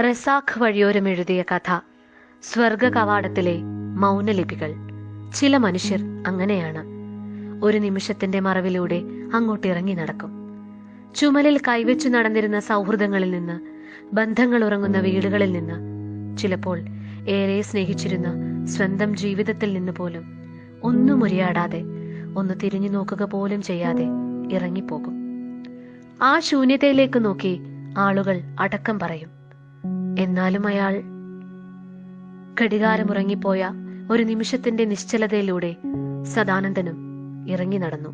റസാഖ് വഴിയോരം എഴുതിയ കഥ സ്വർഗ കവാടത്തിലെ മൗനലിപികൾ. ചില മനുഷ്യർ അങ്ങനെയാണ്. ഒരു നിമിഷത്തിന്റെ മറവിലൂടെ അങ്ങോട്ടിറങ്ങി നടക്കും. ചുമലിൽ കൈവച്ചു നടന്നിരുന്ന സൗഹൃദങ്ങളിൽ നിന്ന് ബന്ധങ്ങൾ ഉറങ്ങുന്ന വീടുകളിൽ നിന്ന് ചിലപ്പോൾ ഏറെ സ്നേഹിച്ചിരുന്ന സ്വന്തം ജീവിതത്തിൽ നിന്ന് പോലും ഒന്നും ഉരിയാടാതെ ഒന്ന് തിരിഞ്ഞു നോക്കുക പോലും ചെയ്യാതെ ഇറങ്ങിപ്പോകും. ആ ശൂന്യതയിലേക്ക് നോക്കി ആളുകൾ അടക്കം പറയും. എന്നാലും അയാൾ ഘടികാരമുറങ്ങിപ്പോയ ഒരു നിമിഷത്തിന്റെ നിശ്ചലതയിലൂടെ സദാനന്ദനും ഇറങ്ങി നടന്നു.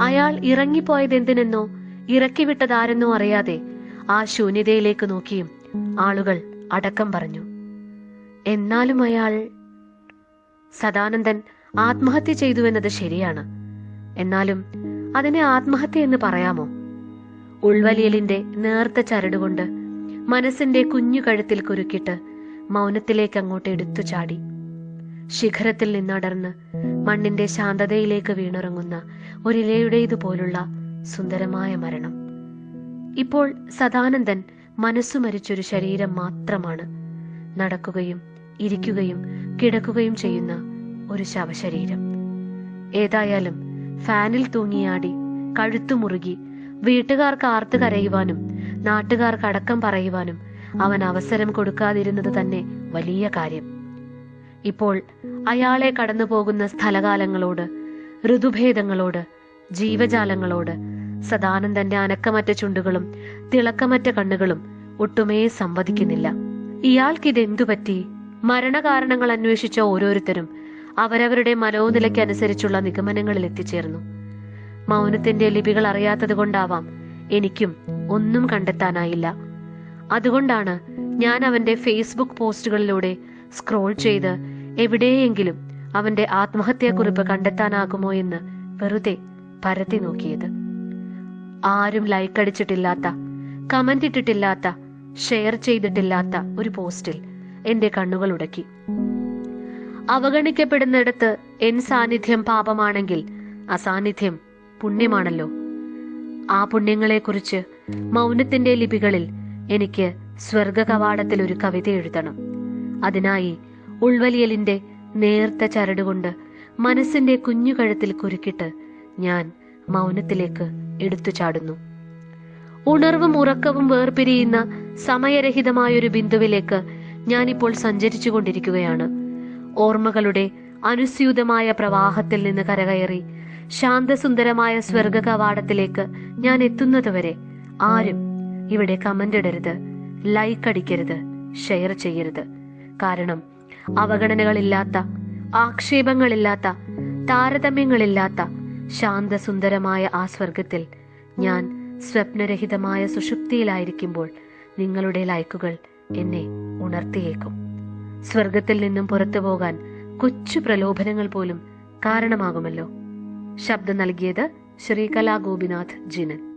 അയാൾ ഇറങ്ങിപ്പോയത് എന്തിനെന്നോ ഇറക്കിവിട്ടതാരെന്നോ അറിയാതെ ആ ശൂന്യതയിലേക്ക് നോക്കിയും ആളുകൾ അടക്കം പറഞ്ഞു എന്നാലും അയാൾ സദാനന്ദൻ ആത്മഹത്യ ചെയ്തു എന്നത് ശരിയാണ്. എന്നാലും അതിനെ ആത്മഹത്യ എന്ന് പറയാമോ? ഉൾവലിയലിന്റെ നേർത്ത ചരടുകൊണ്ട് മനസ്സിന്റെ കുഞ്ഞു കഴുത്തിൽ കുരുക്കിട്ട് മൗനത്തിലേക്ക് അങ്ങോട്ട് എടുത്തു ചാടി. ശിഖരത്തിൽ നിന്നടർന്ന് മണ്ണിന്റെ ശാന്തതയിലേക്ക് വീണിറങ്ങുന്ന ഒരിലയുടേതുപോലുള്ള സുന്ദരമായ മരണം. ഇപ്പോൾ സദാനന്ദൻ മനസ്സു മരിച്ചൊരു ശരീരം മാത്രമാണ്. നടക്കുകയും ഇരിക്കുകയും കിടക്കുകയും ചെയ്യുന്ന ഒരു ശവശരീരം. ഏതായാലും ഫാനിൽ തൂങ്ങിയാടി കഴുത്തു മുറുകി വീട്ടുകാർക്ക് ആർത്ത് കരയുവാനും നാട്ടുകാർക്ക് അടക്കം പറയുവാനും അവൻ അവസരം കൊടുക്കാതിരുന്നത് തന്നെ വലിയ കാര്യം. ഇപ്പോൾ അയാളെ കടന്നു പോകുന്ന സ്ഥലകാലങ്ങളോട് ഋതുഭേദങ്ങളോട് ജീവജാലങ്ങളോട് സദാനന്ദന്റെ അനക്കമറ്റ ചുണ്ടുകളും തിളക്കമറ്റ കണ്ണുകളും ഒട്ടുമേ സംവദിക്കുന്നില്ല. ഇയാൾക്കിതെന്തു പറ്റി മരണകാരണങ്ങൾ അന്വേഷിച്ച ഓരോരുത്തരും അവരവരുടെ മനോനിലയ്ക്കനുസരിച്ചുള്ള നിഗമനങ്ങളിൽ എത്തിച്ചേർന്നു മൗനത്തിന്റെ ലിപികൾ അറിയാത്തത് കൊണ്ടാവാം എനിക്കും ഒന്നും കണ്ടെത്താനായില്ല. അതുകൊണ്ടാണ് ഞാൻ അവന്റെ ഫേസ്ബുക്ക് പോസ്റ്റുകളിലൂടെ സ്ക്രോൾ ചെയ്ത് എവിടെയെങ്കിലും അവന്റെ ആത്മഹത്യാക്കുറിപ്പ് കണ്ടെത്താനാകുമോ എന്ന് വെറുതെ പരത്തി നോക്കിയത്. ആരും ലൈക്ക് അടിച്ചിട്ടില്ലാത്ത കമന്റ് ഇട്ടിട്ടില്ലാത്ത ഷെയർ ചെയ്തിട്ടില്ലാത്ത ഒരു പോസ്റ്റിൽ എന്റെ കണ്ണുകൾ ഉടക്കി. അവഗണിക്കപ്പെടുന്നിടത്ത് എൻ സാന്നിധ്യം പാപമാണെങ്കിൽ അസാന്നിധ്യം പുണ്യമാണല്ലോ. ആ പുണ്യങ്ങളെക്കുറിച്ച് മൗനത്തിന്റെ ലിപികളിൽ എനിക്ക് സ്വർഗ കവാടത്തിൽ ഒരു കവിത എഴുതണം. അതിനായി ഉൾവലിയലിന്റെ നേർത്ത ചരടുകൊണ്ട് മനസ്സിന്റെ കുഞ്ഞുകഴുത്തിൽ കുരുക്കിട്ട് ഞാൻ മൗനത്തിലേക്ക് എടുത്തു ചാടുന്നു ഉണർവും ഉറക്കവും വേർപിരിയുന്ന സമയരഹിതമായൊരു ബിന്ദുവിലേക്ക് ഞാനിപ്പോൾ സഞ്ചരിച്ചു കൊണ്ടിരിക്കുകയാണ് ഓർമ്മകളുടെ അനുസ്യൂതമായ പ്രവാഹത്തിൽ നിന്ന് കരകയറി ശാന്തസുന്ദരമായ സ്വർഗ കവാടത്തിലേക്ക് ഞാൻ എത്തുന്നതുവരെ ആരും ഇവിടെ കമന്റ് ഇടരുത് ലൈക്ക് അടിക്കരുത് ഷെയർ ചെയ്യരുത്. കാരണം അവഗണനകളില്ലാത്ത ആക്ഷേപങ്ങളില്ലാത്ത താരതമ്യങ്ങളില്ലാത്ത ശാന്തസുന്ദരമായ ആ സ്വർഗത്തിൽ ഞാൻ സ്വപ്നരഹിതമായ സുഷുപ്തിയിലായിരിക്കുമ്പോൾ നിങ്ങളുടെ ലൈക്കുകൾ എന്നെ ഉണർത്തിയേക്കും. സ്വർഗത്തിൽ നിന്നും പുറത്തു പോകാൻ കൊച്ചു പ്രലോഭനങ്ങൾ പോലും കാരണമാകുമല്ലോ. ശബ്ദം നൽകിയത് ശ്രീകലാ ഗോപിനാഥ് ജിനൻ